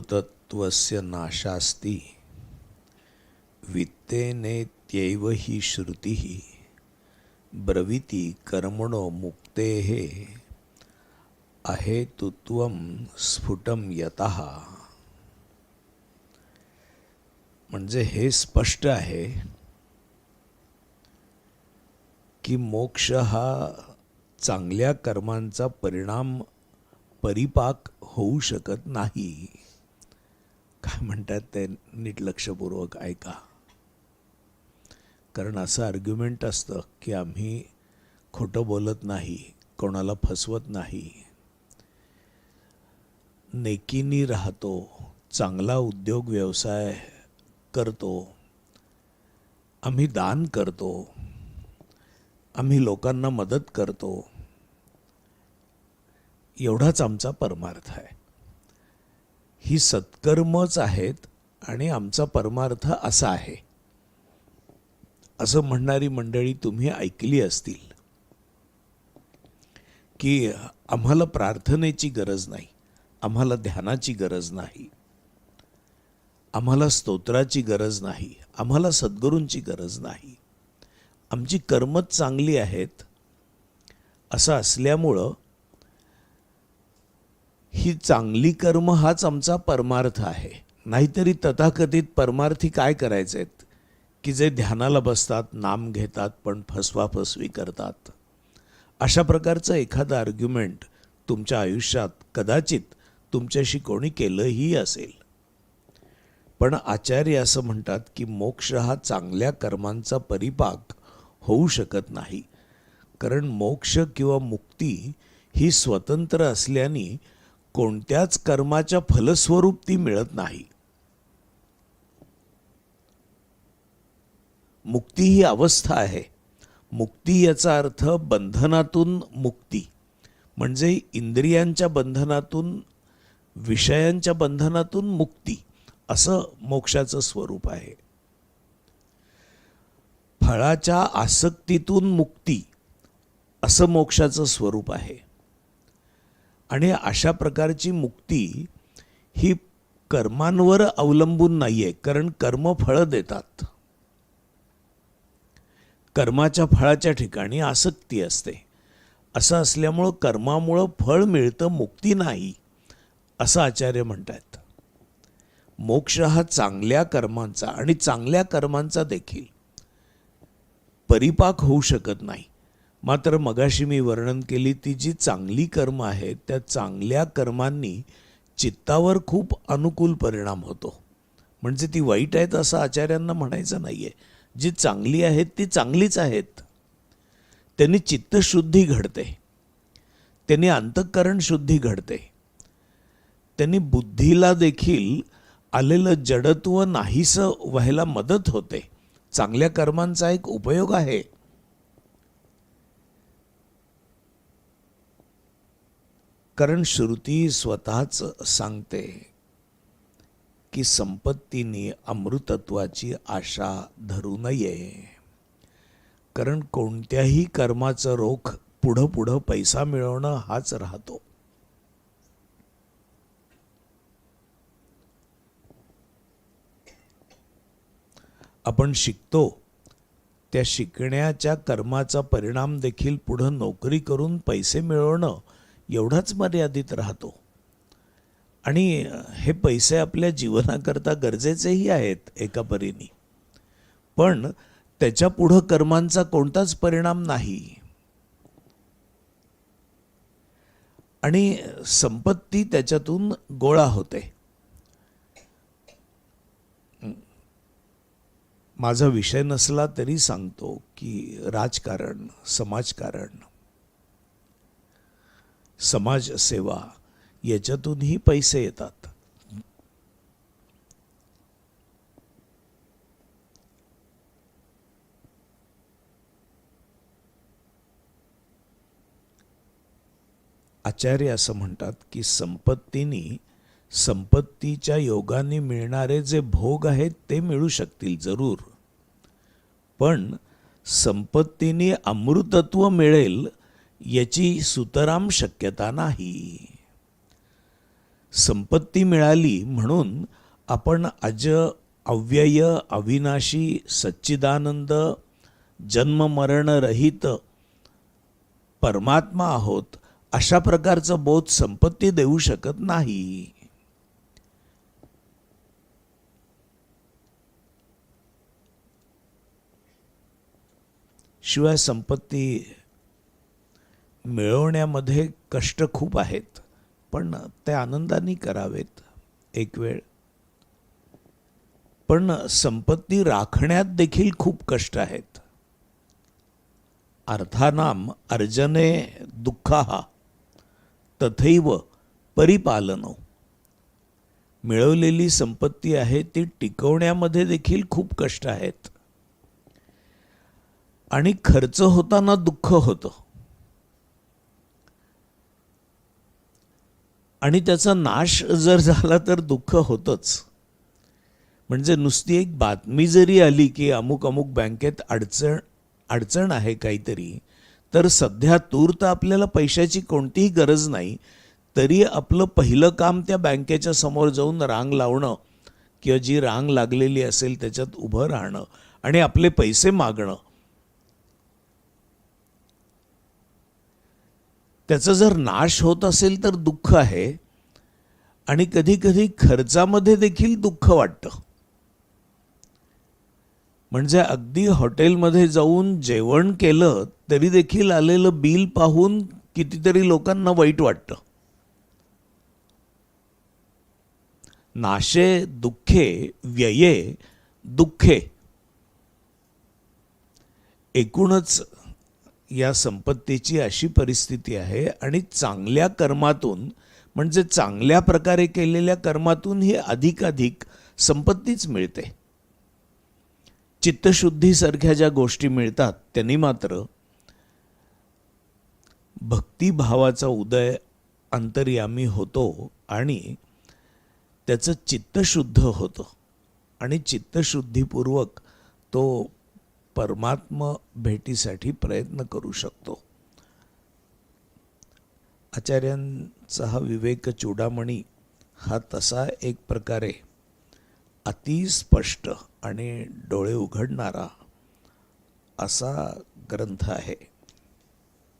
तत्वस्य नाशास्ति। वित्तेनेत्यैव हि श्रुतिः। ब्रवीति कर्मणो मुक्तेः। अहेतुत्वं स्फुटं यतः। म्हणजे हे स्पष्ट आहे की मोक्ष हा चांगल्या कर्मांचा परिणाम परिपाक होऊ शकत नाही. काय म्हणतात ते? नीट लक्षपूर्वक ऐका. कारण असं आर्ग्युमेंट असतं की आम्ही खोटं बोलत नाही कोणाला फसवत नाही. नेकीनी राहतो चांगला उद्योग व्यवसाय करतो आम्ही दान करतो आम्ही लोकांना मदत करतो. एवढाच आमचा परमार्थ आहे. ही सत्कर्मच आहेत आणि आमचा परमार्थ असा आहे. असं म्हणणारी मंडळी तुम्ही ऐकली असतील की आम्हाला प्रार्थनेची गरज नाही आम्हाला ध्यानाची गरज नाही आम्हाला स्तोत्राची गरज नाही आम्हाला सद्गुरूंची गरज नाही. आमची कर्मच चांगली आहेत असं असल्यामुळं ही चांगली कर्म हाच आमचा परमार्थ आहे. नाहीतरी तथाकथित परमार्थी काय करायचे आहेत की जे ध्यानाला बसतात नाम घेतात पण फसवाफसवी करतात. अशा प्रकारचं एखादं आर्ग्युमेंट तुमच्या आयुष्यात कदाचित तुमच्याशी कोणी केलंही असेल. पण आचार्य असं म्हणतात की मोक्ष हा चांगल्या कर्मांचा परिपाक होऊ शकत नाही. कारण मोक्ष किंवा मुक्ती ही स्वतंत्र असल्याने कोणत्याच कर्माच्या फलस्वरूप ती मिळत नाही. मुक्ती ही अवस्था आहे. मुक्ती याचा अर्थ बंधनातून मुक्ती. म्हणजे इंद्रियांच्या बंधनातून विषयांच्या बंधनातून मुक्ती. असं मोक्षाचं स्वरूप आहे. फळाच्या आसक्तीतून मुक्ती असं मोक्षाचं स्वरूप आहे. आणि अशा प्रकारची मुक्ती ही कर्मांवर अवलंबून नाही आहे कारण कर्म फळं देतात. कर्माच्या फळाच्या ठिकाणी आसक्ती असते. असं असल्यामुळं कर्मामुळं फळ मिळतं मुक्ती नाही असं आचार्य म्हणतात मोक्ष हा चांगल्या कर्मांचा आणि चांगल्या कर्मांचा देखील परिपाक होऊ शकत नाही. मात्र मगाशी मी वर्णन केली ती जी चांगली कर्म आहेत त्या चांगल्या कर्मांनी चित्तावर खूप अनुकूल परिणाम होतो. म्हणजे ती वाईट आहेत असं आचार्यांना म्हणायचं नाही आहे जी चांगली आहेत ती चांगलीच आहेत. त्यांनी चित्तशुद्धी घडते. त्यांनी अंतःकरण शुद्धी घडते. त्यांनी बुद्धीला देखील आलेलं जडत्व नाहीसं व्हायला मदत होते. चांगल्या कर्मांचा एक उपयोग आहे. कारण श्रुती स्वतःच सांगते की संपत्तीने अमृतत्वाची आशा धरू नये. कारण कोणत्याही कर्माचं रोख पुढं पुढं पैसा मिळवणं हाच राहतो. आपण शिकतो त्या शिकण्याच्या कर्माचा परिणाम देखील पुढं नोकरी करून पैसे मिळवणं एवढाच मर्यादित राहतो. आणि हे पैसे आपल्या जीवनाकरता गरजेचेही आहेत एका परीने. पण त्याच्या पुढं कर्मांचा कोणताच परिणाम नाही. आणि संपत्ती त्याच्यातून गोळा होते. माझा विषय नसला तरी सांगतो की राजकारण समाजकारण समाजसेवा याच्यातूनही पैसे येतात. आचार्य असं म्हणतात की संपत्तीनी संपत्तीच्या योगाने मिळणारे जे भोग आहेत ते मिळू शकतील जरूर. पण संपत्तीने अमृतत्व मिळेल याची सुतराम शक्यता नाही. संपत्ती मिळाली म्हणून आपण अज अव्यय अविनाशी सच्चिदानंद जन्ममरणरहित परमात्मा आहोत अशा प्रकारचं बोध संपत्ती देऊ शकत नाही. शिवाय संपत्ती मिळवण्यामध्ये कष्ट खूप आहेत पण ते आनंदाने करावेत. एक वेळ. पण संपत्ती राखण्यात देखील खूप कष्ट आहेत. अर्थानाम अर्जने दुःखा तथैव परिपालनो. मिळवलेली संपत्ती आहे ती टिकवण्यामध्ये देखील खूप कष्ट आहेत. आणि खर्च होताना दुःख होतं. आणि त्याचा नाश जर झाला तर दुःख होतंच. म्हणजे नुसती एक बातमी जरी आली की अमुक अमुक बँकेत अडचण अडचण आहे काहीतरी तर सध्या तूर्त आपल्याला पैशाची कोणतीही गरज नाही तरी आपलं पहिलं काम त्या बँकेच्या समोर जाऊन रांग लावणं किंवा जी रांग लागलेली असेल त्याच्यात उभं राहणं आणि आपले पैसे मागणं. त्याचा जर नाश होत असेल तर दुःख आहे. आणि कधी कधी खर्चामध्ये देखील दुःख वाटतं. म्हणजे अगदी हॉटेलमध्ये जाऊन जेवण केलं तरी देखील आलेलं बिल पाहून कितीतरी लोकांना वाईट वाटतं. नाशे दुःखे व्यये दुःखे. एकूणच या संपत्तीची अशी परिस्थिती आहे आणि चांगल्या कर्मातून म्हणजे चांगल्या प्रकारे केलेल्या कर्मातून ही अधिकाधिक संपत्तीच मिळते. चित्तशुद्धीसारख्या ज्या गोष्टी मिळतात त्यांनी मात्र भक्तिभावाचा उदय अंतर्यामी होतो आणि त्याचं चित्त शुद्ध होतं. आणि चित्तशुद्धीपूर्वक तो परमात्म भेटीसाठी प्रयत्न करू शकतो. आचार्यांचा हा विवेक चूडामणी हा तसा एक प्रकारे अतिस्पष्ट आणि डोळे उघडणारा असा ग्रंथ आहे.